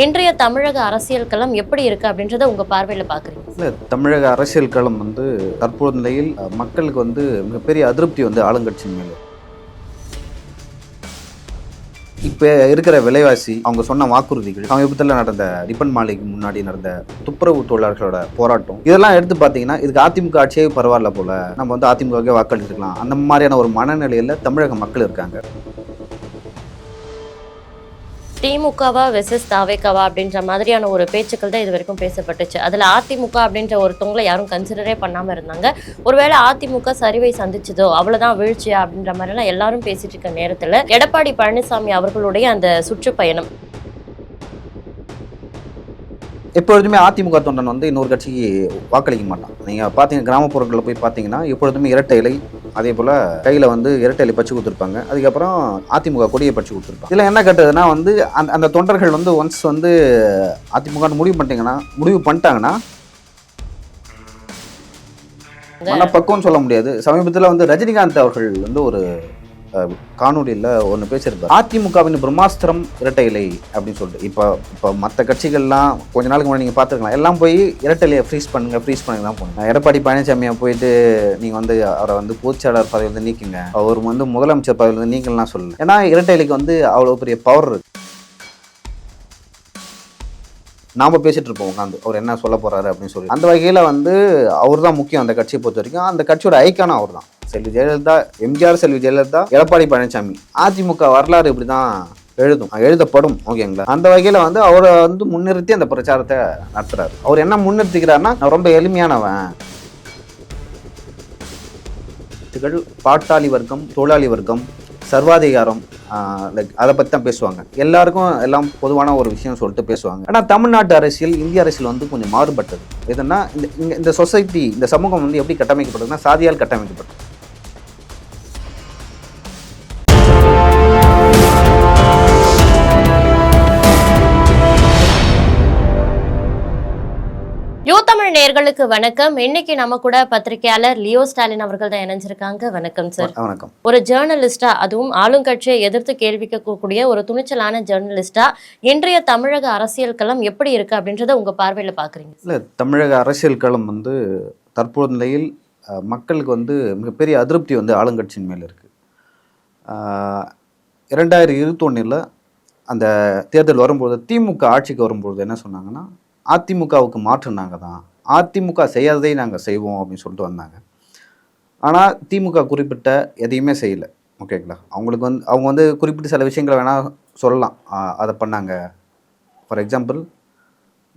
இன்றைய தமிழக அரசியல் களம் எப்படி இருக்கு அப்படின்றத உங்க பார்வையில பாக்குறீங்க? இல்லை தமிழக அரசியல் களம் வந்து தற்போது நிலையில் மக்களுக்கு வந்து மிகப்பெரிய அதிருப்தி வந்து ஆளுங்கட்சியின் மேலே. இப்போ இருக்கிற விலைவாசி அவங்க சொன்ன வாக்குறுதிகள் சமீபத்தில் நடந்த ரிப்பன் மாலைக்கு முன்னாடி நடந்த துப்புரவு தொழிலாளர்களோட போராட்டம் இதெல்லாம் எடுத்து பார்த்தீங்கன்னா இதுக்கு அதிமுக ஆட்சியே பரவாயில்ல போல நம்ம வந்து அதிமுகவே வாக்களிச்சிருக்கலாம். அந்த மாதிரியான ஒரு மனநிலையில் தமிழக மக்கள் இருக்காங்க. திமுகவா வெசஸ் தாவேக்காவா அப்படின்ற மாதிரியான ஒரு பேச்சுக்கள் தான் இது வரைக்கும் பேசப்பட்டுச்சு. அதில் அதிமுக அப்படின்ற ஒருத்தவங்களை யாரும் கன்சிடரே பண்ணாமல் இருந்தாங்க. ஒருவேளை அதிமுக சரிவை சந்திச்சதோ அவ்வளோதான் வீழ்ச்சியா அப்படின்ற மாதிரிலாம் எல்லாரும் பேசிட்டு இருக்க நேரத்தில் எடப்பாடி பழனிசாமி அவர்களுடைய அந்த சுற்றுப்பயணம். எப்பொழுதுமே அதிமுக தொண்டன் வந்து இன்னொரு கட்சிக்கு வாக்களிக்க மாட்டான். நீங்கள் பார்த்தீங்க கிராமப்புறங்களில் போய் பார்த்தீங்கன்னா எப்பொழுதுமே இரட்டை இலை அதே போல் கையில் வந்து இரட்டை இலை பச்சு கொடுத்துருப்பாங்க. அதுக்கப்புறம் அதிமுக கொடியை பச்சு கொடுத்துருப்பாங்க. இதில் என்ன கட்டுதுன்னா வந்து அந்த அந்த தொண்டர்கள் வந்து ஒன்ஸ் வந்து அதிமுக முடிவு பண்ணிட்டீங்கன்னா முடிவு பண்ணிட்டாங்கன்னா மனப்பக்குவம் சொல்ல முடியாது. சமீபத்தில் வந்து ரஜினிகாந்த் அவர்கள் வந்து ஒரு காணொலியில் காணொளியில் ஒன்று பேசியிருப்பார் அதிமுகவின் பிரம்மாஸ்திரம் இரட்டை இலை அப்படின்னு சொல்லிட்டு. இப்போ இப்போ மற்ற கட்சிகள்லாம் கொஞ்ச நாளுக்கு முன்னாடி நீங்கள் பார்த்துருக்கலாம். எல்லாம் போய் இரட்டை இலையை ஃப்ரீஸ் பண்ணுங்க ஃப்ரீஸ் பண்ணுங்க. தான் போகணும் எடப்பாடி பழனிசாமியை போயிட்டு நீங்கள் வந்து அவரை வந்து பொதுச்செயலாளர் பதவியிலேருந்து நீக்கிங்க. அவர் வந்து முதலமைச்சர் பதவியிலிருந்து நீங்கள்லாம் சொல்லல. ஏன்னா இரட்டை இலைக்கு வந்து அவ்வளோ பெரிய பவர் இருக்கு. நாம பேசிட்டு இருப்போம் உட்காந்து அவர் என்ன சொல்ல போறாரு அப்படின்னு சொல்லி. அந்த வகையில வந்து அவர் தான் முக்கியம் அந்த கட்சியை பொறுத்த வரைக்கும். அந்த கட்சியோட ஐக்கான அவர் தான் செல்வி ஜெயலலிதா எம்ஜிஆர் செல்வி ஜெயலலிதா எடப்பாடி பழனிசாமி. அதிமுக வரலாறு இப்படி தான் எழுதும் எழுதப்படும். ஓகேங்களா அந்த வகையில வந்து அவரை வந்து முன்னிறுத்தி அந்த பிரச்சாரத்தை நடத்துறாரு. அவர் என்ன முன்னிறுத்திக்கிறாருன்னா ரொம்ப எளிமையானவன். பாட்டாளி வர்க்கம் தொழிலாளி வர்க்கம் சர்வாதிகாரம் லைக் அதை பற்றி தான் பேசுவாங்க. எல்லாருக்கும் எல்லாம் பொதுவான ஒரு விஷயம் சொல்லிட்டு பேசுவாங்க. ஆனால் தமிழ்நாட்டு அரசியல் இந்திய அரசியல் வந்து கொஞ்சம் மாறுபட்டது. எதுனா இந்த இந்த சொசைட்டி இந்த சமூகம் வந்து எப்படி கட்டமைக்கப்பட்டதுன்னா சாதியால் கட்டமைக்கப்பட்டது. நேர்களுக்கு வணக்கம். இன்னைக்கு நம்ம கூட பத்திரிகையாளர் லியோ ஸ்டாலின் அவர்கள் தான் இணைஞ்சிருக்காங்க. வணக்கம் சார் வணக்கம். ஒரு ஜேர்னலிஸ்டா அதுவும் ஆளுங்கட்சியை எதிர்த்து கேள்வி கேட்கக்கூடிய ஒரு துணிச்சலான ஜேர்னலிஸ்டா இன்றைய தமிழக அரசியல் களம் எப்படி இருக்கு அப்படின்றத உங்க பார்வையில பாக்குறீங்க இல்லை தமிழக அரசியல் களம் வந்து தற்போது நிலையில் மக்களுக்கு வந்து மிகப்பெரிய அதிருப்தி வந்து ஆளுங்கட்சியின் மேல் இருக்குது இரண்டாயிரத்தி இருபத்தொன்னில் அந்த தேர்தல் வரும்போது திமுக ஆட்சிக்கு வரும்போது என்ன சொன்னாங்கன்னா அதிமுகவுக்கு மாற்று நாங்கள் தான். அதிமுக செய்யாததை நாங்கள் செய்வோம் அப்படின்னு சொல்லிட்டு வந்தாங்க. ஆனால் திமுக குறிப்பிட்ட எதையுமே செய்யலை. ஓகேங்களா? அவங்களுக்கு வந்து அவங்க வந்து குறிப்பிட்ட சில விஷயங்களை வேணால் சொல்லலாம். அதை பண்ணாங்க. ஃபார் எக்ஸாம்பிள்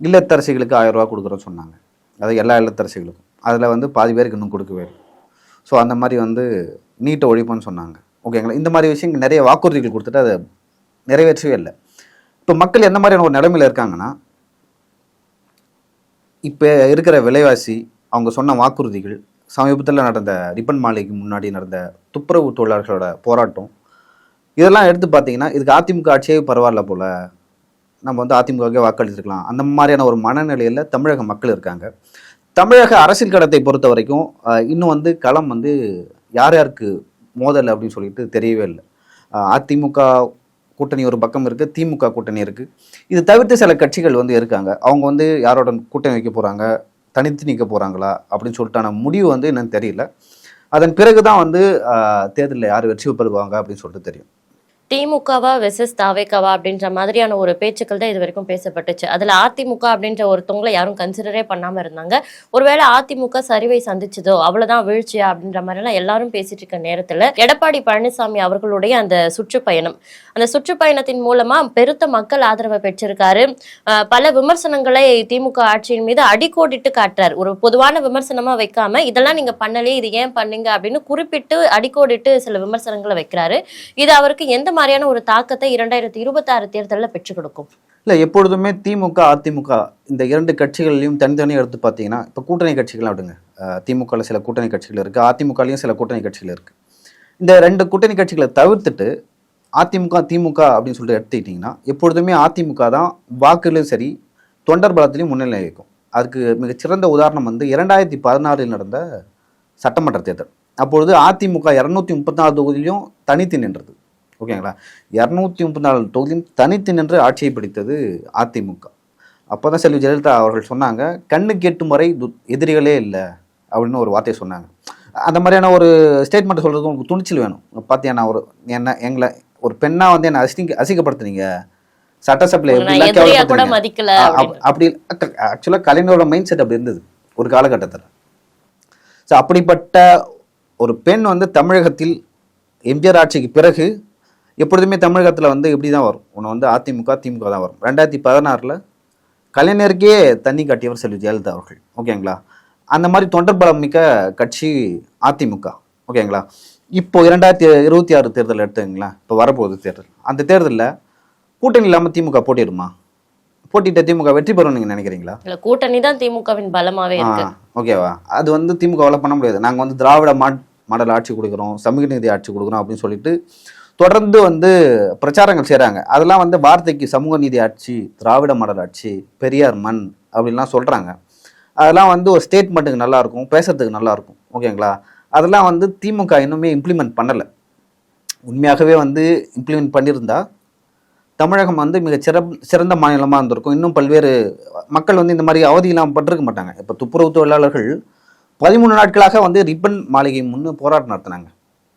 இல்லத்தரசிகளுக்கு ஆயிரம் ரூபா கொடுக்குறோன்னு சொன்னாங்க. அது எல்லா இல்லத்தரசிகளுக்கும். அதில் வந்து பாதி பேருக்கு இன்னும் கொடுக்கவே இல்லை. ஸோ அந்த மாதிரி வந்து நீட்டை ஒழிப்புன்னு சொன்னாங்க. ஓகேங்களா? இந்த மாதிரி விஷயங்கள் நிறைய வாக்குறுதிகள் கொடுத்துட்டு அதை நிறைவேற்றவே இல்லை. இப்போ மக்கள் எந்த மாதிரியான ஒரு நிலைமையில் இருக்காங்கன்னா இப்போ இருக்கிற விலைவாசி அவங்க சொன்ன வாக்குறுதிகள் சமீபத்தில் நடந்த ரிப்பன் மாலைக்கு முன்னாடி நடந்த துப்புரவு தொழிலாளர்களோட போராட்டம் இதெல்லாம் எடுத்து பார்த்தீங்கன்னா இதுக்கு அதிமுக ஆட்சியே பரவாயில்ல போல். நம்ம வந்து அதிமுகவே வாக்களிச்சிருக்கலாம் அந்த மாதிரியான ஒரு மனநிலையில் தமிழக மக்கள் இருக்காங்க. தமிழக அரசியல் கடத்தை பொறுத்த வரைக்கும் இன்னும் வந்து களம் வந்து யார் யாருக்கு மோதல் அப்படின்னு சொல்லிட்டு தெரியவே இல்லை. அதிமுக கூட்டணி ஒரு பக்கம் இருக்குது திமுக கூட்டணி இருக்குது இது தவிர்த்து சில கட்சிகள் வந்து இருக்காங்க. அவங்க வந்து யாரோட கூட்டணி வைக்க போகிறாங்க தனித்து நிற்க போகிறாங்களா அப்படின்னு சொல்லிட்டான முடிவு வந்து என்னன்னு தெரியல. அதன் பிறகு தான் வந்து தேர்தலில் யார் வெற்றி பெறுவாங்க அப்படின்னு சொல்லிட்டு தெரியும். திமுகவா வெசஸ் தாவேக்காவா அப்படின்ற மாதிரியான ஒரு பேச்சுக்கள் தான் இது வரைக்கும் பேசப்பட்டுச்சு. அதுல அதிமுக அப்படின்ற ஒருத்தவங்களை யாரும் கன்சிடரே பண்ணாம இருந்தாங்க. ஒருவேளை அதிமுக சரிவை சந்திச்சதோ அவ்வளவுதான் வீழ்ச்சியா அப்படின்ற மாதிரி எல்லாம் எல்லாரும் பேசிட்டு இருக்க நேரத்துல எடப்பாடி பழனிசாமி அவர்களுடைய அந்த சுற்றுப்பயணம். அந்த சுற்றுப்பயணத்தின் மூலமா பெருத்த மக்கள் ஆதரவை பெற்றிருக்காரு. பல விமர்சனங்களை திமுக ஆட்சியின் மீது அடிக்கோடிட்டு காட்டுறாரு. ஒரு பொதுவான விமர்சனமா வைக்காம இதெல்லாம் நீங்க பண்ணலையே இது ஏன் பண்ணீங்க? அப்படின்னு குறிப்பிட்டு அடிக்கோடிட்டு சில விமர்சனங்களை வைக்கிறாரு. இது அவருக்கு எந்த மாதிரியான ஒரு தாக்கத்தை இரண்டாயிரத்தி இருபத்தாறு தேர்தலில் பெற்றுக் கொடுக்கும். இல்லை எப்பொழுதுமே திமுக அதிமுக இந்த இரண்டு கட்சிகளையும் தனித்தனியாக எடுத்து பார்த்தீங்கன்னா இப்போ கூட்டணி கட்சிகள்லாம் விடுங்க. திமுகவில் சில கூட்டணி கட்சிகள் இருக்குது அதிமுகலையும் சில கூட்டணி கட்சிகள் இருக்குது இந்த ரெண்டு கூட்டணி கட்சிகளை தவிர்த்துட்டு அதிமுக திமுக அப்படின்னு சொல்லிட்டு எடுத்துக்கிட்டிங்கன்னா எப்பொழுதுமே அதிமுக தான் வாக்குலையும் சரி தொண்டர் பலத்திலையும் முன்னிலை வைக்கும் அதுக்கு மிகச்சிறந்த உதாரணம் வந்து இரண்டாயிரத்தி பதினாறில் நடந்த சட்டமன்ற தேர்தல். அப்பொழுது அதிமுக இரநூத்தி முப்பத்தி நாலு தொகுதியிலையும் தனித்து நின்றது. ஓகேங்களா? இரநூத்தி முப்பத்தி நாலு தொகுதியும் தனித்து நின்று ஆட்சியை பிடித்தது அதிமுக. அப்போ தான் செல்வி ஜெயலலிதா அவர்கள் சொன்னாங்க கண்ணு கேட்டும் வரை து- எதிரிகளே இல்லை அப்படின்னு ஒரு வார்த்தையை சொன்னாங்க. அந்த மாதிரியான ஒரு ஸ்டேட்மெண்ட் சொல்கிறதுக்கு உங்களுக்கு துணிச்சல் வேணும். பார்த்தியா நான் ஒரு என்ன எங்களை ஒரு பெண்ணாக வந்து என்னை அசிங்க அசிங்கப்படுத்துனீங்க. சட்டசபையில் மதிக்கல. அப்படி ஆக்சுவலாக கலைஞரோட மைண்ட் செட் அப்படி இருந்தது ஒரு காலகட்டத்தில். ஸோ அப்படிப்பட்ட ஒரு பெண் வந்து தமிழகத்தில் எம்ஜிஆர் ஆட்சிக்கு பிறகு எப்பொழுதுமே தமிழகத்தில் வந்து இப்படி தான் வரும். ஒன்று வந்து அதிமுக திமுக தான் வரும். ரெண்டாயிரத்தி பதினாறில் கலைஞருக்கே தண்ணி காட்டியவர் செல்வி ஜெயலலிதா அவர்கள். ஓகேங்களா அந்த மாதிரி தொண்டர் பலம் மிக்க கட்சி அதிமுக. ஓகேங்களா இப்போ இரண்டாயிரத்தி இருபத்தி ஆறு தேர்தல் எடுத்துங்களேன் இப்போ வரப்போகுது தேர்தல். அந்த தேர்தலில் கூட்டணி இல்லாமல் திமுக போட்டிடுமா? போட்டிட்ட திமுக வெற்றி பெறும் நீங்கள் நினைக்கிறீங்களா? இல்ல கூட்டணி தான் திமுகவின் பலமாவே இருக்கு. ஓகேவா அது வந்து திமுகவால் பண்ண முடியாது. நாங்கள் வந்து திராவிட மாடல் ஆட்சி கொடுக்குறோம் சமூக நீதி ஆட்சி கொடுக்குறோம் அப்படின்னு சொல்லிட்டு தொடர்ந்து வந்து பிரச்சாரங்கள் செய்கிறாங்க அதெல்லாம் வந்து வார்த்தைக்கு சமூக நீதி ஆட்சி திராவிட மாடல் ஆட்சி பெரியார் மண் அப்படின்லாம் சொல்கிறாங்க அதெல்லாம் வந்து ஒரு ஸ்டேட்மெண்ட்டுக்கு நல்லாயிருக்கும் பேசுறதுக்கு நல்லாயிருக்கும் ஓகேங்களா? அதெல்லாம் வந்து திமுக இன்னுமே இம்ப்ளிமெண்ட் பண்ணலை. உண்மையாகவே வந்து இம்ப்ளிமெண்ட் பண்ணியிருந்தா தமிழகம் வந்து மிக சிறப் சிறந்த மாநிலமாக இருந்திருக்கும். இன்னும் பல்வேறு மக்கள் வந்து இந்த மாதிரி அவதியெல்லாம் பட்டிருக்க மாட்டாங்க. இப்போ துப்புரவு தொழிலாளர்கள் பதிமூணு நாட்களாக வந்து ரிப்பன் மாளிகை முன்னு போராட்டம் நடத்தினாங்க.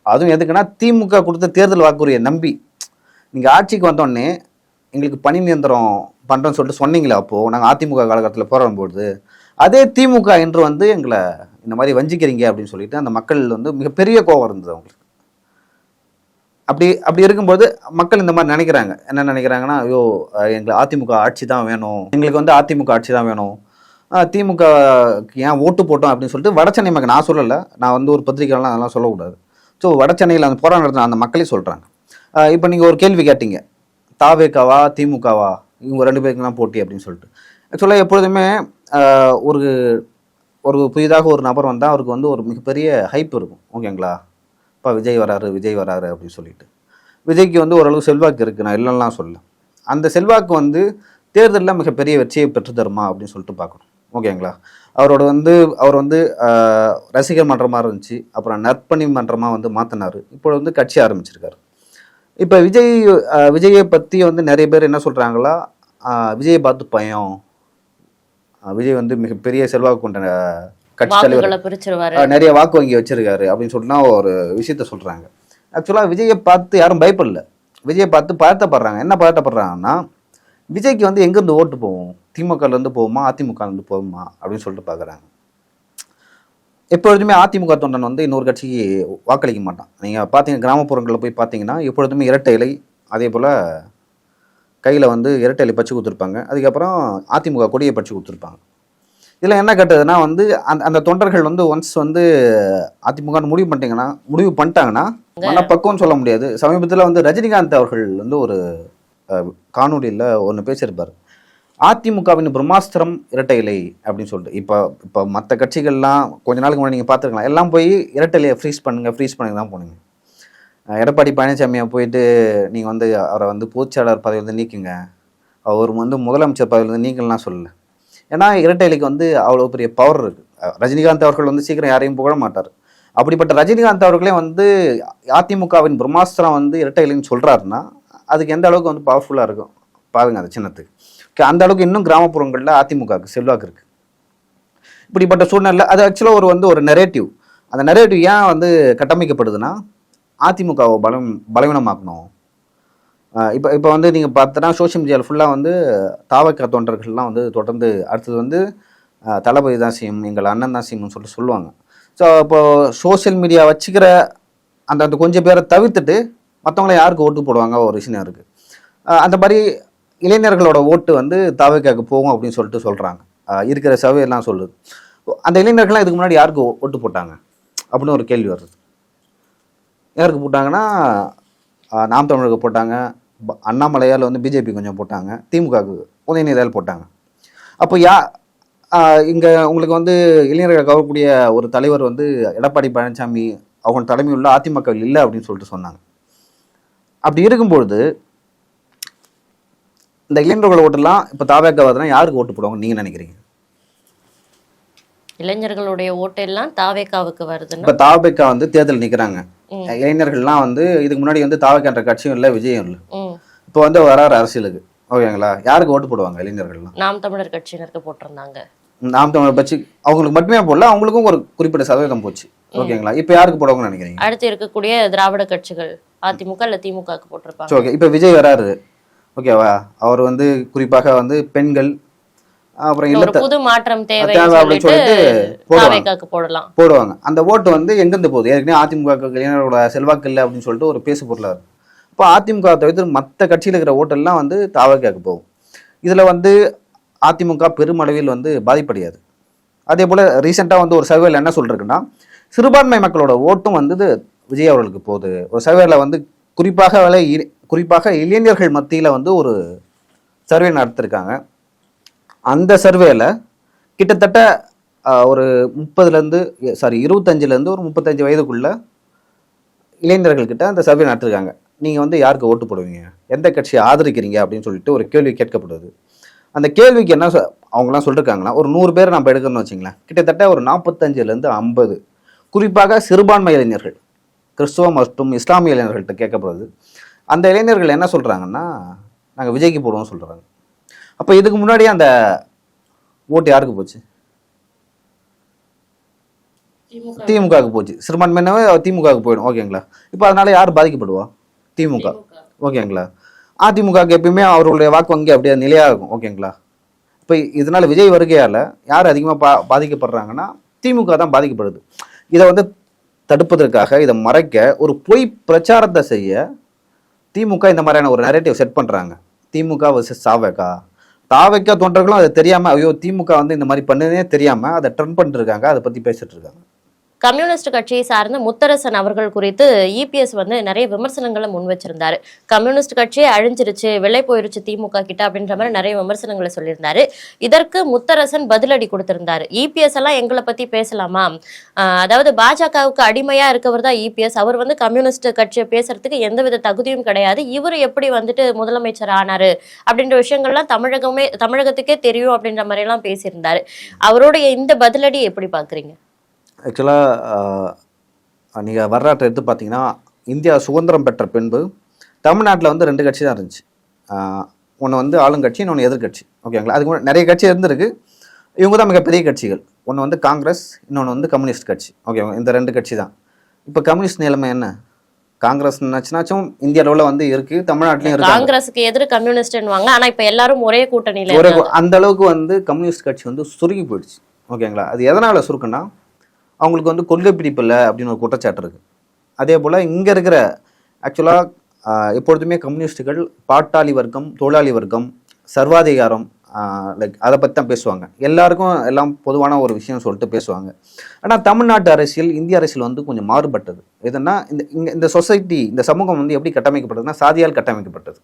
அதுவும் எதுக்குன்னா திமுக கொடுத்த தேர்தல் வாக்குறுதியை நம்பி. நீங்கள் ஆட்சிக்கு வந்தோடனே எங்களுக்கு பணி நியந்திரம் பண்ணுறோன்னு சொல்லிட்டு சொன்னீங்களே அப்போது நாங்கள் அதிமுக காலகட்டத்தில் போராடும்போது அதே திமுக என்று வந்து எங்களை இந்த மாதிரி வஞ்சிக்கிறீங்க அப்படின்னு சொல்லிட்டு அந்த மக்கள் வந்து மிகப்பெரிய கோவம் இருந்தது அவங்களுக்கு. அப்படி அப்படி இருக்கும்போது மக்கள் இந்த மாதிரி நினைக்கிறாங்க. என்ன நினைக்கிறாங்கன்னா ஐயோ எங்களுக்கு அதிமுக ஆட்சி தான் வேணும். எங்களுக்கு வந்து அதிமுக ஆட்சி தான் வேணும். திமுக ஏன் ஓட்டு போட்டோம் அப்படின்னு சொல்லிட்டு வடசென்னை மக்கள் நான் சொல்லலை. நான் வந்து ஒரு பத்திரிக்கைலாம் அதெல்லாம் சொல்லக்கூடாது. ஸோ வட சென்னையில் அந்த போராட்டம் நடத்தின அந்த மக்களே சொல்கிறாங்க இப்போ நீங்கள் ஒரு கேள்வி கேட்டீங்க. தாவேக்காவா திமுகவா? இவங்க ரெண்டு பேருக்குலாம் போட்டி அப்படின்னு சொல்லிட்டு. ஆக்சுவலாக எப்பொழுதுமே ஒரு ஒரு புதிதாக ஒரு நபர் வந்தால் அவருக்கு வந்து ஒரு மிகப்பெரிய ஹைப் இருக்கும். ஓகேங்களா இப்போ விஜய் வராரு விஜய் வராரு அப்படின்னு சொல்லிட்டு. விஜய்க்கு வந்து ஓரளவு செல்வாக்கு இருக்குது நான் இல்லைன்னா சொல்ல அந்த செல்வாக்கு வந்து தேர்தலில் மிகப்பெரிய வெற்றியை பெற்று தருமா அப்படின்னு சொல்லிட்டு பார்க்கணும். ஓகேங்களா அவரோட வந்து அவர் வந்து ரசிகர் மன்றமாக இருந்துச்சு. அப்புறம் நற்பணி மன்றமாக வந்து மாற்றினார் இப்போ வந்து கட்சி ஆரம்பிச்சிருக்காரு. இப்போ விஜய் விஜயை பற்றி வந்து நிறைய பேர் என்ன சொல்கிறாங்களா விஜயை பார்த்து பயம். விஜய் வந்து மிகப்பெரிய செல்வாக்கு கொண்ட கட்சி தலைவர். நிறைய வாக்கு வங்கி வச்சிருக்காரு அப்படின்னு சொல்லிட்டு ஒரு விஷயத்த சொல்றாங்க. ஆக்சுவலா விஜயை பார்த்து யாரும் பயப்படல. விஜயை பார்த்து பதட்டப்படுறாங்க என்ன பதட்டப்படுறாங்கன்னா விஜய்க்கு வந்து எங்கேருந்து ஓட்டு போகும் திமுகல இருந்து போகுமா அதிமுக இருந்து போகுமா அப்படின்னு சொல்லிட்டு பார்க்குறாங்க. எப்பொழுதுமே அதிமுக தொண்டன் வந்து இன்னொரு கட்சிக்கு வாக்களிக்க மாட்டான். நீங்கள் பார்த்தீங்க கிராமப்புறங்களில் போய் பார்த்தீங்கன்னா எப்பொழுதுமே இரட்டை இலை அதே போல் கையில் வந்து இரட்டை இலை பச்சு கொடுத்துருப்பாங்க. அதுக்கப்புறம் அதிமுக கொடியை பச்சு கொடுத்துருப்பாங்க. இதில் என்ன கட்டுதுன்னா வந்து அந்த அந்த தொண்டர்கள் வந்து ஒன்ஸ் வந்து அதிமுக முடிவு பண்ணிட்டீங்கன்னா முடிவு பண்ணிட்டாங்கன்னா மனப்பக்குவம்னு சொல்ல முடியாது. சமீபத்தில் வந்து ரஜினிகாந்த் அவர்கள் வந்து ஒரு காணொலியில் ஒன்று பேசியிருப்பார். அதிமுகவின் பிரம்மாஸ்திரம் இரட்டை இலை அப்படின்னு சொல்லிட்டு. இப்போ இப்போ மற்ற கட்சிகள்லாம் கொஞ்ச நாளுக்கு முன்னாடி நீங்கள் பார்த்துருக்கலாம். எல்லாம் போய் இரட்டை இலையை ஃப்ரீஸ் பண்ணுங்கள் ஃப்ரீஸ் பண்ணி தான் போனீங்க. எடப்பாடி பழனிசாமியை போயிட்டு நீங்கள் வந்து அவரை வந்து பொதுச்செயலாளர் பதவியிலேருந்து நீக்குங்க. அவர் வந்து முதலமைச்சர் பதவியிலேருந்து நீங்கள்லாம் சொல்லல. ஏன்னா இரட்டை இலைக்கு வந்து அவ்வளோ பெரிய பவர் இருக்குது ரஜினிகாந்த் அவர்கள் வந்து சீக்கிரம் யாரையும் புகழ மாட்டார். அப்படிப்பட்ட ரஜினிகாந்த் அவர்களே வந்து அதிமுகவின் பிரம்மாஸ்திரம் வந்து இரட்டை இலைன்னு சொல்கிறாருன்னா அதுக்கு எந்த அளவுக்கு வந்து பவர்ஃபுல்லாக இருக்கும்? பாருங்க அந்த சின்னத்துக்கு. அந்த அளவுக்கு இன்னும் கிராமப்புறங்களில் அதிமுகவுக்கு செல்வாக்கு இருக்கு. இப்படிப்பட்ட சூழ்நிலை அது ஆக்சுவலாக ஒரு வந்து ஒரு நெரேட்டிவ் அந்த நெரேட்டிவ் ஏன் வந்து கட்டமைக்கப்படுதுன்னா அதிமுகவை பலம் பலவீனமாக்கணும். இப்போ இப்போ வந்து நீங்கள் பார்த்தோன்னா சோஷியல் மீடியாவில் ஃபுல்லாக வந்து தாவக்க தொண்டர்கள்லாம் வந்து தொடர்ந்து அடுத்தது வந்து தளபதி தான் செய்யும் எங்கள் அண்ணன் தான் செய்யும்னு சொல்லிட்டு சொல்லுவாங்க. ஸோ இப்போது சோஷியல் மீடியா வச்சுக்கிற அந்த அந்த கொஞ்சம் பேரை தவிர்த்துட்டு மற்றவங்கள யாருக்கு ஓட்டு போடுவாங்க? ஒரு விஷயம் இருக்குது அந்த மாதிரி இளைஞர்களோட ஓட்டு வந்து தாவக்காக்கு போகும் அப்படின்னு சொல்லிட்டு சொல்கிறாங்க இருக்கிற சர்வே எல்லாம் சொல்லுது. அந்த இளைஞர்கள்லாம் இதுக்கு முன்னாடி யாருக்கு ஓட்டு போட்டாங்க? அப்படின்னு ஒரு கேள்வி வருது. யாருக்கு போட்டாங்கன்னா நாம் தமிழருக்கு போட்டாங்க. ப- அண்ணாமலையால் வந்து பிஜேபி கொஞ்சம் போட்டாங்க. திமுகவுக்கு உதயநிதியால் போட்டாங்க. அப்போ யா இங்கே உங்களுக்கு வந்து இளைஞர்கள் கவரக்கூடிய ஒரு தலைவர் வந்து எடப்பாடி பழனிசாமி அவங்க தலைமையுள்ள அதிமுகவில் இல்லை அப்படின்னு சொல்லிட்டு சொன்னாங்க. அப்படி இருக்கும்பொழுது இந்த இளைஞர்கள் ஓட்டெல்லாம் இப்போ தாவேக்காவதுனா யாருக்கு ஓட்டு போடுவாங்க நீங்கள் நினைக்கிறீங்க? இளைஞர்களுடைய ஓட்டு எல்லாம் தாவேக்காவுக்கு வருதுன்னா? இப்போ தாவேக்கா வந்து தேர்தல் நிற்கிறாங்க. இளைஞர்கள்லாம் வந்து இதுக்கு முன்னாடி வந்து தாவக்கன்ற கட்சியும் இல்லை விஜயம் இல்லை. இப்போ வந்து வராரு அரசியலுக்கு. ஓகேங்களா? யாருக்கு ஓட்டு போடுவாங்க இளைஞர்கள்லாம்? நாம் தமிழர் கட்சியினருக்கு போட்டிருந்தாங்க. நாம் தமிழர் பட்சி அவங்களுக்கு மட்டுமே போடல அவங்களுக்கும் ஒரு குறிப்பிட்ட சதவீதம் போச்சு. ஓகேங்களா? இப்போ யாருக்கு போடுவாங்கன்னு நினைக்கிறீங்க? அடுத்து இருக்கக்கூடிய திராவிட கட்சிகள் அதிமுக இல்ல திமுகக்கு போட்டிருப்பாங்க. ஓகே. இப்போ விஜய் வராரு. ஓகேவா? அவர் வந்து குறிப்பாக வந்து பெண்கள் அப்புறம் இல்லத்த புது மாற்றம் தேவை அப்படின்னு சொல்லிட்டு போடுவாங்க. போடலாம். போடுவாங்க. அந்த ஓட்டு வந்து எங்கேருந்து போகுது? ஏற்கனவே அதிமுக இளைஞர்களோட செல்வாக்கு இல்லை அப்படின்னு சொல்லிட்டு ஒரு பேசு பொருளாக இருக்கும் இப்போ அதிமுக தவிர்த்து மற்ற கட்சியில் இருக்கிற ஓட்டெல்லாம் வந்து தாவக்காக்கு போகும். இதில் வந்து அதிமுக பெருமளவில் வந்து பாதிப்படையாது. அதே போல் ரீசெண்டாக வந்து ஒரு சர்வேல என்ன சொல்கிறதுக்குன்னா சிறுபான்மை மக்களோட ஓட்டும் வந்து விஜய் அவர்களுக்கு போகுது. ஒரு சர்வேல வந்து குறிப்பாக வேலை இ- குறிப்பாக இளைஞர்கள் மத்தியில் வந்து ஒரு சர்வே நடத்திருக்காங்க. அந்த சர்வேல கிட்டத்தட்ட ஒரு முப்பதுலேருந்து சாரி இருபத்தஞ்சிலேருந்து ஒரு முப்பத்தஞ்சு வயதுக்குள்ள இளைஞர்கள்கிட்ட அந்த சர்வே நடத்திருக்காங்க. நீங்கள் வந்து யாருக்கு ஓட்டு போடுவீங்க? எந்த கட்சியை ஆதரிக்கிறீங்க? அப்படின்னு சொல்லிட்டு ஒரு கேள்வி கேட்கப்படுது. அந்த கேள்விக்கு என்ன அவங்கலாம் சொல்லியிருக்காங்கன்னா ஒரு நூறு பேர் நம்ம எடுக்கணும்னு வச்சிங்களேன். கிட்டத்தட்ட ஒரு நாற்பத்தஞ்சிலேருந்து ஐம்பது. குறிப்பாக சிறுபான்மை இளைஞர்கள் கிறிஸ்துவ மற்றும் இஸ்லாமிய இளைஞர்கள்ட்ட கேட்கப்படுது. அந்த இளைஞர்கள் என்ன சொல்கிறாங்கன்னா நாங்கள் விஜய்க்கு போடுவோம்னு சொல்கிறாங்க அப்போ இதுக்கு முன்னாடி அந்த ஓட்டு யாருக்கு போச்சு? திமுகவுக்கு. போச்சு. சிறுபான்மையினவே திமுகவுக்கு போயிடும். ஓகேங்களா? இப்போ அதனால யார் பாதிக்கப்படுவா? திமுக. ஓகேங்களா? அதிமுக எப்பயுமே அவர்களுடைய வாக்கு வங்கி அப்படியே நிலையாக இருக்கும் ஓகேங்களா? இப்போ இதனால் விஜய் வருகையால் யார் அதிகமாக பா பாதிக்கப்படுறாங்கன்னா திமுக தான் பாதிக்கப்படுது. இதை வந்து தடுப்பதற்காக இதை மறைக்க ஒரு பொய் பிரச்சாரத்தை செய்ய திமுக இந்த மாதிரியான ஒரு நரேட்டிவ் செட் பண்ணுறாங்க திமுக வர்சஸ் சாவகா. தாவைக்கா தொண்டர்களும் அதை தெரியாமல் ஐயோ திமுக வந்து இந்த மாதிரி பண்ணுதே தெரியாமல் அதை ட்ரெண்ட் பண்ணிட்டுருக்காங்க அதை பற்றி பேசிட்டு இருக்காங்க. கம்யூனிஸ்ட் கட்சியை சார்ந்த முத்தரசன் அவர்கள் குறித்து இபிஎஸ் வந்து நிறைய விமர்சனங்களை முன் வச்சிருந்தாரு. கம்யூனிஸ்ட் கட்சியே அழிஞ்சிருச்சு வெள்ளை போயிருச்சு திமுக கிட்ட அப்படின்ற மாதிரி நிறைய விமர்சனங்களை சொல்லியிருந்தாரு. இதற்கு முத்தரசன் பதிலடி கொடுத்திருந்தாரு. இபிஎஸ் எல்லாம் எங்களை பத்தி பேசலாமா? ஆஹ் அதாவது பாஜகவுக்கு அடிமையா இருக்கவர் தான் இபிஎஸ் அவர் வந்து கம்யூனிஸ்ட் கட்சியை பேசுறதுக்கு எந்தவித தகுதியும் கிடையாது. இவர் எப்படி வந்துட்டு முதலமைச்சர் ஆனாரு அப்படின்ற விஷயங்கள்லாம் தமிழகமே தமிழகத்துக்கே தெரியும் அப்படின்ற மாதிரி எல்லாம் பேசியிருந்தாரு. அவருடைய இந்த பதிலடி எப்படி பாக்குறீங்க ஆக்சுவலாக நீங்கள் வரலாற்றை எடுத்து பார்த்தீங்கன்னா இந்தியா சுதந்திரம் பெற்ற பின்பு தமிழ்நாட்டில் வந்து ரெண்டு கட்சி தான் இருந்துச்சு. ஒன்று வந்து ஆளுங்கட்சி இன்னொன்று எதிர்க்கட்சி ஓகேங்களா அதுக்கு நிறைய கட்சி இருந்திருக்கு. இவங்க தான் மிகப்பெரிய கட்சிகள். ஒன்று வந்து காங்கிரஸ் இன்னொன்று வந்து கம்யூனிஸ்ட் கட்சி. ஓகே இந்த ரெண்டு கட்சி தான். இப்போ கம்யூனிஸ்ட் நிலைமை என்ன? காங்கிரஸ் நினச்சினாச்சும் இந்திய அளவில் வந்து இருக்குது தமிழ்நாட்டிலையும் இருக்காங்க. காங்கிரஸுக்கு எதிர் கம்யூனிஸ்ட்னுவாங்க ஆனா இப்ப எல்லாரும் ஒரே கூட்டணியில ஒரே. அந்த அளவுக்கு வந்து கம்யூனிஸ்ட் கட்சி வந்து சுருங்கி போயிடுச்சு. ஓகேங்களா அது எதனால் சுருக்குன்னா அவங்களுக்கு வந்து கொள்கை பிடிப்பு இல்லை அப்படின்னு ஒரு குற்றச்சாட்டு இருக்குது அதே போல் இங்கே இருக்கிற ஆக்சுவலாக எப்பொழுதுமே கம்யூனிஸ்டுகள் பாட்டாளி வர்க்கம் தொழிலாளி வர்க்கம் சர்வாதிகாரம் லைக் அதை பற்றி தான் பேசுவாங்க. எல்லாருக்கும் எல்லாம் பொதுவான ஒரு விஷயம் சொல்லிட்டு பேசுவாங்க. ஆனால் தமிழ்நாட்டு அரசியல் இந்திய அரசியல் வந்து கொஞ்சம் மாறுபட்டது. எதுனா இந்த இங்கே இந்த சொசைட்டி இந்த சமூகம் வந்து எப்படி கட்டமைக்கப்பட்டதுன்னா சாதியால் கட்டமைக்கப்பட்டது.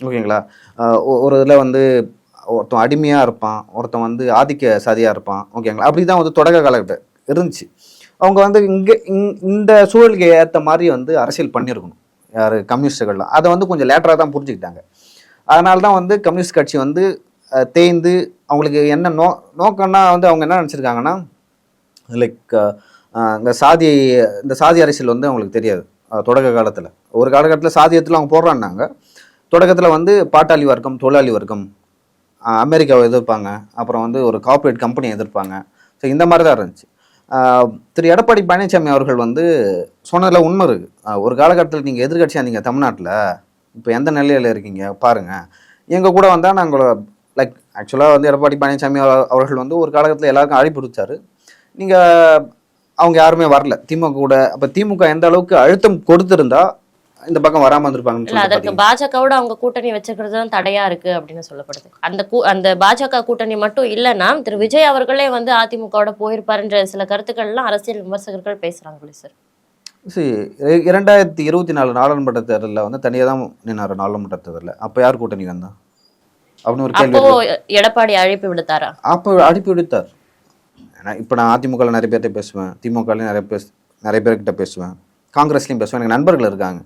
ஓகேங்களா? ஒரு இதில் வந்து ஒருத்தன் அடிமையாக இருப்பான் ஒருத்தன் வந்து ஆதிக்க சாதியாக இருப்பான் ஓகேங்களா? அப்படி தான் வந்து தொடக்க காலகட்டம் இருந்துச்சு. அவங்க வந்து இங்கே இந்த சூழலுக்கு ஏற்ற மாதிரி வந்து அரசியல் பண்ணியிருக்கணும் யார்? கம்யூனிஸ்டுகள்லாம். அதை வந்து கொஞ்சம் லேட்டராக தான் புரிஞ்சுக்கிட்டாங்க. அதனால தான் வந்து கம்யூனிஸ்ட் கட்சி வந்து தேய்ந்து அவங்களுக்கு என்ன நோ நோக்கம்னா வந்து அவங்க என்ன நினச்சிருக்காங்கன்னா லைக் இந்த சாதி இந்த சாதி அரசியல் வந்து அவங்களுக்கு தெரியாது. தொடக்க காலத்தில். ஒரு காலகட்டத்தில் சாதியத்தில் அவங்க போடுறான்னாங்க. தொடக்கத்தில் வந்து பாட்டாளி வர்க்கம் தொழிலாளி வர்க்கம் அமெரிக்காவை எதிர்ப்பாங்க. அப்புறம் வந்து ஒரு கார்ப்பரேட் கம்பெனியை எதிர்ப்பாங்க. ஸோ இந்த மாதிரி தான் இருந்துச்சு. திரு எடப்பாடி பழனிசாமி அவர்கள் வந்து சொன்னதில் உண்மை இருக்குது ஒரு காலகட்டத்தில் நீங்கள் எதிர்கட்சியாக இருந்தீங்க தமிழ்நாட்டில் இப்போ எந்த நிலையில் இருக்கீங்க பாருங்கள் எங்கள் கூட வந்தால் நாங்கள் லைக் ஆக்சுவலாக வந்து எடப்பாடி பழனிசாமி அவர்கள் வந்து ஒரு காலகட்டத்தில் எல்லாருக்கும் அழைப்பு விடுத்தாரு. நீங்கள் அவங்க யாருமே வரல. திமுக கூட அப்போ திமுக எந்த அளவுக்கு அழுத்தம் கொடுத்துருந்தா இந்த பக்கம் இல்ல சொல்லி அதற்கு பாஜகவோட அவங்க கூட்டணி வச்சுக்கிறது தான் தடையா இருக்கு அப்படின்னு சொல்லப்படுது. அந்த அந்த பாஜக கூட்டணி மட்டும் இல்லைன்னா திரு விஜய் அவர்களே வந்து அதிமுகவோட போயிருப்பாருன்ற சில கருத்துக்கள் எல்லாம் அரசியல் விமர்சகர்கள் பேசுறாங்களே சார். சரி இ- இரண்டாயிரத்தி இருபத்தி நாலு நாடாளுமன்ற தேர்தலில் வந்து தனியாக தான் நின்னார் நாடாளுமன்ற தேர்தலில். அப்போ யார் கூட்டணி வந்தா? அப்படின்னு ஒரு கேள்வி. எடப்பாடி அழைப்பு விடுத்தாரா? அப்போ அனுப்பி விடுத்தார். இப்போ நான் அதிமுகவில் நிறைய பேர்கிட்ட பேசுவேன் திமுகலையும் நிறைய பேச நிறைய பேர்கிட்ட பேசுவேன் காங்கிரஸ்லையும் பேசுவேன். எனக்கு நண்பர்கள் இருக்காங்க.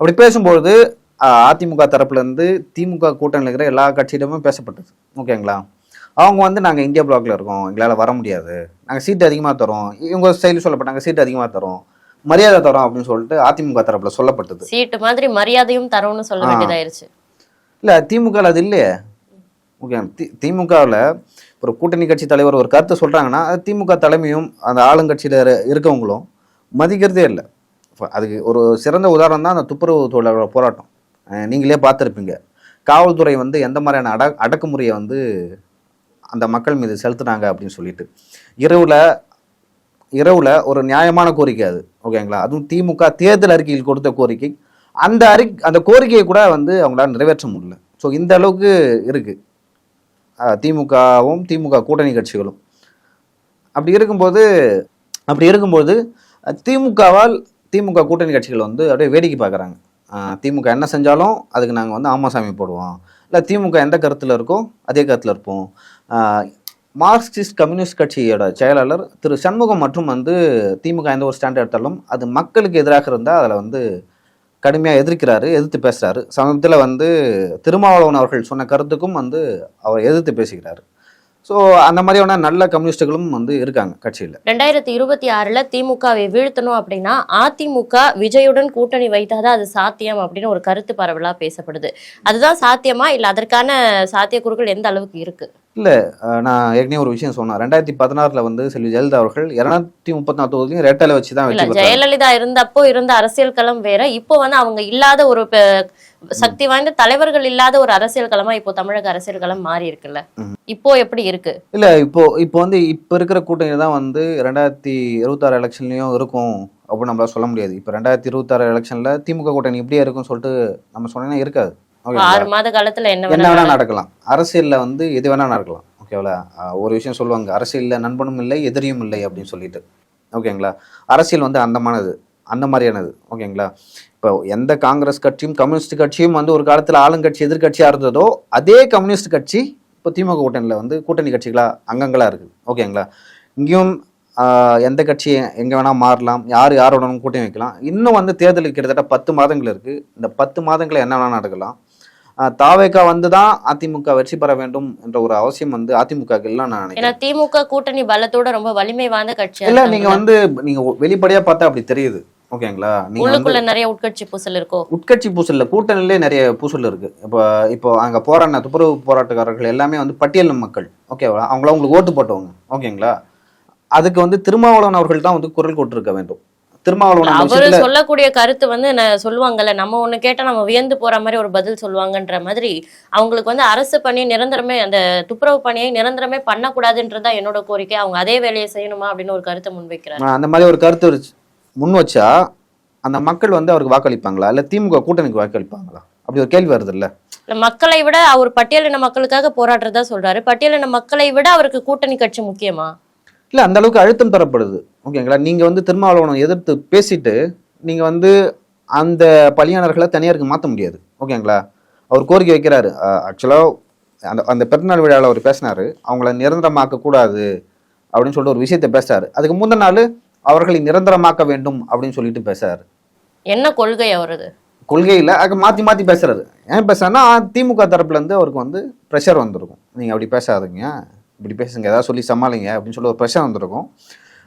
அப்படி பேசும்பொழுது அதிமுக தரப்புலேருந்து திமுக கூட்டணியில் இருக்கிற எல்லா கட்சியிடமும் பேசப்பட்டது. ஓகேங்களா? அவங்க வந்து நாங்கள் இந்தியா பிளாக்ல இருக்கோம். எங்களால் வர முடியாது. நாங்கள் சீட்டு அதிகமாக தரோம். இவங்க ஸ்டைல் சொல்லப்பட்டாங்க சீட்டு அதிகமாக தரோம். மரியாதை தரோம் அப்படின்னு சொல்லிட்டு அதிமுக தரப்புல சொல்லப்பட்டது. சீட்டு மாதிரி மரியாதையும் தரோம்னு சொல்ல. வேண்டியதாயிருச்சு. இல்ல திமுக அது இல்லையே. ஓகே தி திமுகவில் ஒரு கூட்டணி கட்சி தலைவர் ஒரு கருத்தை சொல்றாங்கன்னா அது திமுக தலைமையும் அந்த ஆளுங்கட்சியில இரு- இருக்கவங்களும் மதிக்கிறதே இல்லை. அதுக்கு ஒரு சிறந்த உதாரணம் தான் அந்த துப்புரவு தொழிலாளர் போராட்டம். நீங்களே பார்த்துருப்பீங்க. காவல்துறை வந்து எந்த மாதிரியான அட அடக்குமுறையை வந்து அந்த மக்கள் மீது செலுத்துனாங்க அப்படின்னு சொல்லிட்டு. இரவில் இரவில் ஒரு நியாயமான கோரிக்கை அது ஓகேங்களா? அதுவும் திமுக தேர்தல் அறிக்கையில் கொடுத்த கோரிக்கை. அந்த அறி அந்த கோரிக்கையை கூட வந்து அவங்களால நிறைவேற்ற முடியல. ஸோ இந்த அளவுக்கு இருக்குது திமுகவும் திமுக கூட்டணி கட்சிகளும். அப்படி இருக்கும்போது அப்படி இருக்கும்போது திமுகவால் திமுக கூட்டணி கட்சிகள் வந்து அப்படியே வேடிக்கை பார்க்குறாங்க. திமுக என்ன செஞ்சாலும் அதுக்கு நாங்கள் வந்து ஆமாசாமி போடுவோம். இல்லை திமுக எந்த கருத்தில் இருக்கோ அதே கருத்தில் இருப்போம். மார்க்சிஸ்ட் கம்யூனிஸ்ட் கட்சியோட செயலாளர் திரு சண்முகம் மற்றும் வந்து திமுக எந்த ஒரு ஸ்டாண்ட் எடுத்தாலும் அது மக்களுக்கு எதிராக இருந்தால் அதில் வந்து கடுமையாக எதிர்க்கிறாரு எதிர்த்து பேசுகிறாரு சமீபத்தில் வந்து திருமாவளவன் அவர்கள் சொன்ன கருத்துக்கும் வந்து அவர் எதிர்த்து பேசுகிறாரு ஸோ அந்த மாதிரியான நல்ல கம்யூனிஸ்டுகளும் வந்து இருக்காங்க கட்சியில். ரெண்டாயிரத்தி இருபத்தி ஆறுல திமுகவை வீழ்த்தணும் அப்படின்னா அதிமுக விஜயுடன் கூட்டணி வைத்தாதான் அது சாத்தியம் அப்படின்னு ஒரு கருத்து பரவலா பேசப்படுது. அதுதான் சாத்தியமா? இல்ல அதற்கான சாத்தியக்கூறுகள் எந்த அளவுக்கு இருக்கு? அஹ் நான் ஏற்கனவே ஒரு விஷயம் சொன்னேன். ரெண்டாயிரத்தி பதினாறில் வந்து செல்வி ஜெயலலிதா அவர்கள் இரநூத்தி முப்பத்தி நாலு தொகுதியும் ரெட்டலை வச்சு தான் இல்ல ஜெயலலிதா இருந்தப்போ இருந்த அரசியல் களம் வேற. இப்போ வந்து அவங்க இல்லாத ஒரு சக்தி வாய்ந்த தலைவர்கள் இல்லாத ஒரு அரசியல் களமா இப்போ தமிழக அரசியல் களம் மாறி இருக்குல்ல? இப்போ எப்படி இருக்கு? இல்ல இப்போ இப்போ வந்து இப்போ இருக்கிற கூட்டணி தான் வந்து ரெண்டாயிரத்தி இருபத்தாறு எலெக்ஷன்லயும் இருக்கும் அப்படின்னு நம்மளால சொல்ல முடியாது. இப்போ ரெண்டாயிரத்தி இருபத்தாறு எலெக்ஷன்ல திமுக கூட்டணி இப்படியே இருக்கும்னு சொல்லிட்டு நம்ம சொன்னீங்கன்னா இருக்காது. ஓகேங்களா? ஆறு மாத காலத்துல என்ன என்ன வேணா நடக்கலாம். அரசியல்ல வந்து எது வேணா நடக்கலாம். ஓகேவா? ஒரு விஷயம் சொல்லுவாங்க அரசியல்ல நண்பனும் இல்லை எதிரியும் இல்லை அப்படின்னு சொல்லிட்டு. ஓகேங்களா? அரசியல் வந்து அந்தமானது அந்த மாதிரியானது. ஓகேங்களா? இப்போ எந்த காங்கிரஸ் கட்சியும் கம்யூனிஸ்ட் கட்சியும் வந்து ஒரு காலத்துல ஆளுங்கட்சி எதிர்க்கட்சியா இருந்ததோ அதே கம்யூனிஸ்ட் கட்சி இப்போ திமுக கூட்டணியில் வந்து கூட்டணி கட்சிகளா அங்கங்களா இருக்குது. ஓகேங்களா இங்கேயும் எந்த கட்சி எங்கே வேணால் மாறலாம் யார் யாரோடனும் கூட்டணி வைக்கலாம். இன்னும் வந்து தேர்தலுக்கு கிட்டத்தட்ட பத்து மாதங்கள் இருக்குது இந்த பத்து மாதங்களில் என்ன வேணால் நடக்கலாம். ஆஹ், தாவேகா வந்து தான் அதிமுக வெற்றி பெற வேண்டும் என்ற ஒரு அவசியம் வந்து அதிமுக இல்லை நான் நினைக்கிறேன். திமுக கூட்டணி பலத்தோட ரொம்ப வலிமை வாய்ந்த கட்சியா இல்ல இருக்காங்க. நீங்க வந்து நீங்க வெளிப்படையா பார்த்தா அப்படி தெரியுது. ஓகேங்களா உள்ளுக்குள்ள நிறைய உட்கட்சி பூசல் இருக்கோ? உட்கட்சி பூசல்ல கூட்டணிலே நிறைய பூசல் இருக்கு. இப்போ இப்போ அங்க போராடின துப்புரவு போராட்டக்காரர்கள் எல்லாமே வந்து பட்டியல் மக்கள். ஓகேவா அவங்கள உங்களுக்கு ஓட்டு போட்டவங்க. ஓகேங்களா அதுக்கு வந்து திருமாவளவன் அவர்கள் தான் வந்து குரல் கொடுத்திருக்க வேண்டும். திருமாவளவன் அவரு சொல்லக்கூடிய கருத்து வந்து சொல்லுவாங்கல்ல நம்ம ஒண்ணு கேட்டா நம்ம வியந்து போற மாதிரி ஒரு பதில் சொல்லுவாங்கன்ற மாதிரி அவங்களுக்கு வந்து அரசு பணி நிரந்தரமே அந்த துப்புரவு பணியை நிரந்தரமே பண்ணக்கூடாதுன்றதுதான் என்னோட கோரிக்கை. அவங்க அதே வேலையை செய்யணுமா அப்படின்னு ஒரு கருத்தை முன்வைக்கிறார். ஆஹ் அந்த மாதிரி ஒரு கருத்து முன் வச்சா அந்த மக்கள் வந்து அவருக்கு வாக்களிப்பாங்களா? இல்ல திமுக கூட்டணிக்கு வாக்களிப்பாங்களா? அப்படி ஒரு கேள்வி வருது இல்ல மக்களை விட அவர் பட்டியலின மக்களுக்காக போராடுறதா சொல்றாரு. பட்டியலின மக்களை விட அவருக்கு கூட்டணி கட்சி முக்கியமா? இல்ல அந்த அளவுக்கு அழுத்தம் தரப்படுது. ஓகேங்களா? நீங்க வந்து திருமாவளவனை எதிர்த்து பேசிட்டு நீங்க வந்து அந்த பலியானர்களை தனியாருக்கு மாற்ற முடியாது. ஓகேங்களா? அவர் கோரிக்கை வைக்கிறாரு. ஆக்சுவலாக அந்த அந்த பிறந்தநாள் விழாவில் அவர் பேசினாரு. அவங்கள நிரந்தரமாக்க கூடாது அப்படின்னு சொல்லிட்டு ஒரு விஷயத்தை பேசுறாரு. அதுக்கு முந்தின நாள் அவர்களை நிரந்தரமாக்க வேண்டும் அப்படின்னு சொல்லிட்டு பேசுறாரு. என்ன கொள்கை அவரது? கொள்கையில் அது மாற்றி மாற்றி பேசுறாரு ஏன் பேசுறாருன்னா திமுக தரப்புல இருந்து அவருக்கு வந்து ப்ரெஷர் வந்திருக்கும். நீங்கள் அப்படி பேசாதீங்க. இப்படி பேசுங்க. ஏதாவது சொல்லி சமாளிங்க அப்படின்னு சொல்லி ஒரு ப்ரெஷர் வந்திருக்கும்.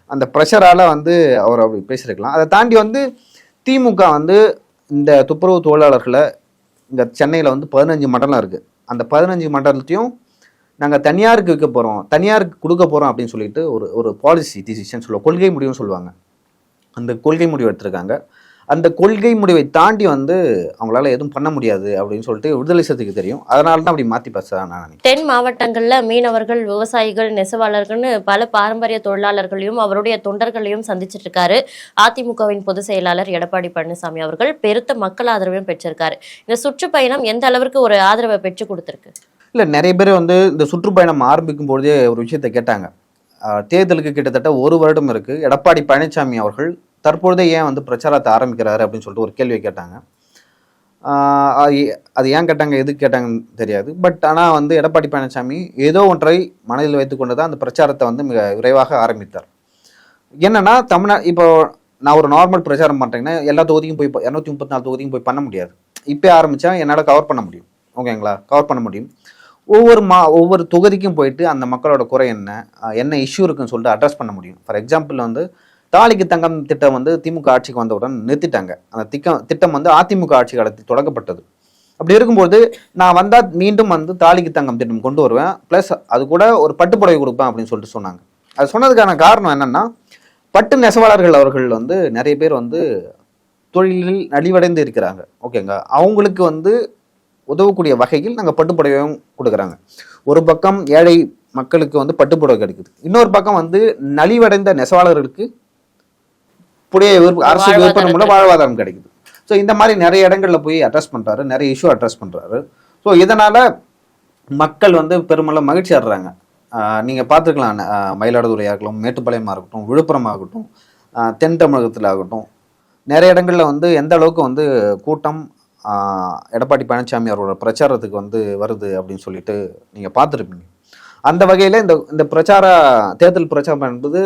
அந்த ப்ரெஷரால் வந்து அவர் அப்படி பேசியிருக்கலாம். அதை தாண்டி வந்து திமுக வந்து இந்த துப்புரவு தொழிலாளர்களை இங்கே சென்னையில் வந்து பதினஞ்சு மண்டலம் இருக்குது அந்த பதினஞ்சு மண்டலத்தையும் நாங்கள் தனியாருக்கு விற்க போகிறோம் தனியாருக்கு கொடுக்க போகிறோம் அப்படின்னு சொல்லிட்டு ஒரு ஒரு பாலிசி டிசிஷன் சொல்லுவோம் கொள்கை முடிவுன்னு சொல்லுவாங்க. அந்த கொள்கை முடிவு எடுத்திருக்காங்க. அந்த கொள்கை முடிவை தாண்டி வந்து அவங்களால எதுவும் பண்ண முடியாது அப்படின்னு சொல்லிட்டு விடுதலை சத்துக்கு தெரியும். அதனால தான் அப்படி மாற்றி பேசுகிறேன் நான் நினைக்கிறேன். தென் மாவட்டங்களில் மீனவர்கள் விவசாயிகள் நெசவாளர்கள்னு பல பாரம்பரிய தொழிலாளர்களையும் அவருடைய தொண்டர்களையும் சந்திச்சிட்டு இருக்காரு. அதிமுகவின் பொதுச் செயலாளர் எடப்பாடி பழனிசாமி அவர்கள் பெருத்த மக்கள் ஆதரவையும் பெற்றிருக்காரு. இந்த சுற்றுப்பயணம் எந்த அளவிற்கு ஒரு ஆதரவை பெற்று கொடுத்துருக்கு? இல்லை நிறைய பேர் வந்து இந்த சுற்றுப்பயணம் ஆரம்பிக்கும் பொழுதே ஒரு விஷயத்தை கேட்டாங்க. தேர்தலுக்கு கிட்டத்தட்ட ஒரு வருடம் இருக்குது எடப்பாடி பழனிசாமி அவர்கள் தற்பொழுதே ஏன் வந்து பிரச்சாரத்தை ஆரம்பிக்கிறாரு அப்படின்னு சொல்லிட்டு ஒரு கேள்வி கேட்டாங்க. அது அது ஏன் கேட்டாங்க எதுக்கு கேட்டாங்கன்னு தெரியாது. பட் ஆனால் வந்து எடப்பாடி பழனிசாமி ஏதோ ஒன்றை மனதில் வைத்துக்கொண்டு தான் அந்த பிரச்சாரத்தை வந்து மிக விரைவாக ஆரம்பித்தார். என்னென்னா தமிழ்நா இப்போ நான் ஒரு நார்மல் பிரச்சாரம் பண்ணுறேங்கன்னா எல்லா தொகுதியும் போய் இரநூத்தி முப்பத்தி நாலு தொகுதியும் போய் பண்ண முடியாது. இப்போ ஆரம்பித்தா என்னால் கவர் பண்ண முடியும். ஓகேங்களா? கவர் பண்ண முடியும். ஒவ்வொரு மா ஒவ்வொரு தொகுதிக்கும் போயிட்டு அந்த மக்களோட குறை என்ன என்ன இஷ்யூ இருக்குன்னு சொல்லிட்டு அட்ரஸ் பண்ண முடியும். ஃபார் எக்ஸாம்பிள் வந்து தாலிக்கு தங்கம் திட்டம் வந்து திமுக ஆட்சிக்கு வந்தவுடன் நிறுத்திட்டாங்க. அந்த திட்டம் திட்டம் வந்து அதிமுக ஆட்சி காலத்தில் தொடங்கப்பட்டது அப்படி இருக்கும்போது நான் வந்தால் மீண்டும் வந்து தாலிக்கு தங்கம் திட்டம் கொண்டு வருவேன். ப்ளஸ் அது கூட ஒரு பட்டுப்புடவை கொடுப்பேன் அப்படின்னு சொல்லிட்டு சொன்னாங்க. அது சொன்னதுக்கான காரணம் என்னன்னா பட்டு நெசவாளர்கள் அவர்கள் வந்து நிறைய பேர் வந்து தொழிலில் நலிவடைந்து இருக்கிறாங்க. ஓகேங்க அவங்களுக்கு வந்து உதவக்கூடிய வகையில் நாங்கள் பட்டுப்புடவையும் கொடுக்குறாங்க. ஒரு பக்கம் ஏழை மக்களுக்கு வந்து பட்டுப்புடவை கிடைக்குது. இன்னொரு பக்கம் வந்து நலிவடைந்த நெசவாளர்களுக்கு புடைய அரசு விற்பனை மூலம் வாழ்வாதாரம் கிடைக்குது. ஸோ இந்த மாதிரி நிறைய இடங்கள்ல போய் அட்ரஸ் பண்றாரு நிறைய இஷ்யூ அட்ரஸ் பண்றாரு. ஸோ இதனால மக்கள் வந்து பெருமளவு மகிழ்ச்சி ஆடுறாங்க ஆஹ் நீங்க பார்த்துக்கலாம் ஆஹ் மயிலாடுதுறை ஆகட்டும் மேட்டுப்பாளையமா இருக்கட்டும் விழுப்புரம் ஆகட்டும் தென் தமிழகத்தில் ஆகட்டும். நிறைய இடங்கள்ல வந்து எந்த அளவுக்கு வந்து கூட்டம் எடப்பாடி பழனிசாமி அவரோட பிரச்சாரத்துக்கு வந்து வருது அப்படின்னு சொல்லிட்டு நீங்கள் பார்த்துருப்பீங்க. அந்த வகையில இந்த இந்த பிரச்சார தேர்தல் பிரச்சாரம் என்பது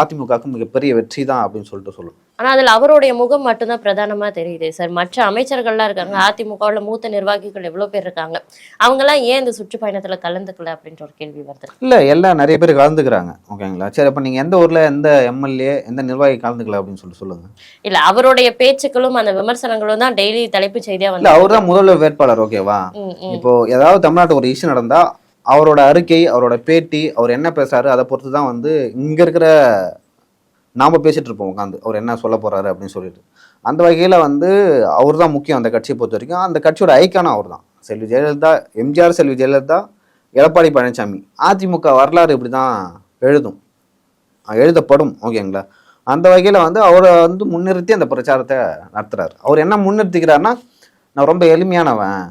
அதிமுகவுக்கு மிகப்பெரிய வெற்றி தான் அப்படின்னு சொல்லிட்டு சொல்லுவோம் ஆனா அதுல அவருடைய முகம் மட்டும்தான் பிரதானமா தெரியுது சார். மற்ற அமைச்சர்கள்லாம் இருக்காங்க. அதிமுகவுல மூத்த நிர்வாகிகள் எவ்வளவு பேர் இருக்காங்க? அவங்க எல்லாம் ஏன் இந்த சுற்றுப்பயணத்துல கலந்துக்கல அப்படின்ற ஒரு கேள்வி வருது. இல்ல எல்லாம் நிறைய பேர் கலந்துக்கிறாங்க. ஓகேங்களா சரி அப்ப நீங்க எந்த ஊர்ல எந்த எம்எல்ஏ எந்த நிர்வாகி கலந்துக்கல அப்படின்னு சொல்லி சொல்லுங்க. இல்ல அவருடைய பேச்சுக்களும் அந்த விமர்சனங்களும் தான் டெய்லி தலைப்பு செய்தியா இல்ல வந்து அவர் தான் முதல்வர் வேட்பாளர் ஓகேவா. இப்போ ஏதாவது தமிழ்நாட்டு ஒரு இஷ்யூ நடந்தா அவரோட அறிக்கை அவரோட பேட்டி அவர் என்ன பேசுறாரு அதை பொறுத்து தான் வந்து இங்க இருக்கிற நாம பேசிட்டு இருப்போம் உட்காந்து அவர் என்ன சொல்ல போறாரு அப்படின்னு சொல்லிட்டு. அந்த வகையில வந்து அவர் தான் முக்கியம் அந்த கட்சியை பொறுத்த வரைக்கும். அந்த கட்சியோட ஐக்கானும் அவர் தான் செல்வி ஜெயலலிதா எம்ஜிஆர் செல்வி ஜெயலலிதா எடப்பாடி பழனிசாமி. அதிமுக வரலாறு இப்படி தான் எழுதும் எழுதப்படும் ஓகேங்களா? அந்த வகையில் வந்து அவரை வந்து முன்னிறுத்தி அந்த பிரச்சாரத்தை நடத்துறாரு. அவர் என்ன முன்னிறுத்திக்கிறாருன்னா நான் ரொம்ப எளிமையானவன்.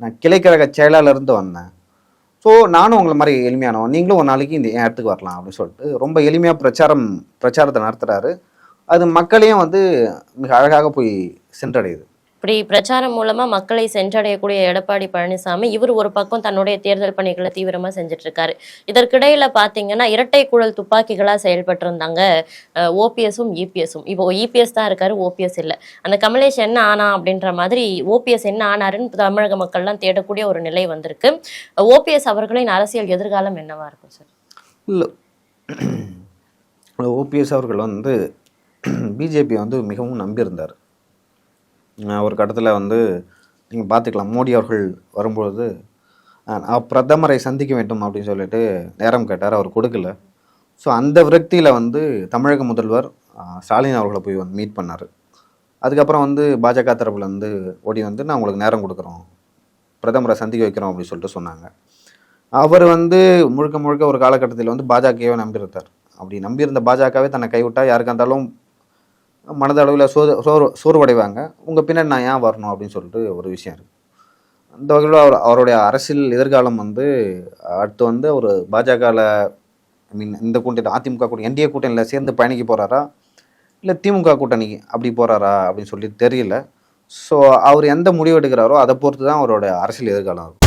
நான் கிளைக்கழக செயலாளர் இருந்து வந்தேன். ஸோ நானும் உங்களை மாதிரி எளிமையானவன். நீங்களும் ஒரு நாளைக்கு இந்த இடத்துக்கு வரலாம் அப்படின்னு சொல்லிட்டு ரொம்ப எளிமையாக பிரச்சாரம் பிரச்சாரத்தை நடத்துகிறாரு அது மக்களையும் வந்து மிக அழகாக போய் சென்றடையுது. இப்படி பிரச்சாரம் மூலமா மக்களை சென்றடையக்கூடிய எடப்பாடி பழனிசாமி இவர் ஒரு பக்கம் தன்னுடைய தேர்தல் பணிகளை தீவிரமா செஞ்சுட்டு இருக்காரு இதற்கிடையில பாத்தீங்கன்னா இரட்டை குழல் துப்பாக்கிகளா செயல்பட்டு இருந்தாங்க ஓபிஎஸும் இபிஎஸும். இப்போ இபிஎஸ் தான் இருக்காரு ஓபிஎஸ் இல்ல. அந்த கமலேஷ் என்ன ஆனா அப்படின்ற மாதிரி ஓபிஎஸ் என்ன ஆனாருன்னு தமிழக மக்கள்லாம் தேடக்கூடிய ஒரு நிலை வந்திருக்கு. ஓபிஎஸ் அவர்களின் அரசியல் எதிர்காலம் என்னவா இருக்கும் சார்? இல்லை. ஓபிஎஸ் அவர்கள் வந்து பிஜேபி வந்து மிகவும் நம்பியிருந்தார். ஒரு கட்டத்தில் வந்து நீங்கள் பார்த்துக்கலாம் மோடி அவர்கள் வரும்பொழுது நான் பிரதமரை சந்திக்க வேண்டும் அப்படின்னு சொல்லிட்டு நேரம் கேட்டார். அவர் கொடுக்கல. ஸோ அந்த விரக்தியில் வந்து தமிழக முதல்வர் ஸ்டாலின் அவர்களை போய் வந்து மீட் பண்ணார். அதுக்கப்புறம் வந்து பாஜக தரப்பில் வந்து ஓடி வந்து நான் உங்களுக்கு நேரம் கொடுக்குறோம். பிரதமரை சந்திக்க வைக்கிறோம் அப்படின்னு சொல்லிட்டு சொன்னாங்க. அவர் வந்து முழுக்க முழுக்க ஒரு காலகட்டத்தில் வந்து பாஜகவே நம்பியிருந்தார். அப்படி நம்பியிருந்த பாஜகவே தன்னை கைவிட்டால் யாருக்கா இருந்தாலும் மனதளவில் சோ சோர் சோர்வடைவாங்க. உங்கள் பின்னாடி நான் ஏன் வரணும் அப்படின்னு சொல்லிட்டு ஒரு விஷயம் இருக்குது அந்த வகையில் அவர் அவருடைய அரசியல் எதிர்காலம் வந்து அடுத்து வந்து ஒரு பாஜகவில் ஐ மீன் இந்த கூட்டணி அதிமுக கூட்டணி என்டிஏ கூட்டணியில் சேர்ந்து பயணிக்க போகிறாரா இல்லை திமுக கூட்டணிக்கு அப்படி போகிறாரா அப்படின்னு சொல்லி தெரியல. ஸோ அவர் எந்த முடிவு எடுக்கிறாரோ அதை பொறுத்து தான் அவரோட அரசியல் எதிர்காலம் இருக்கும்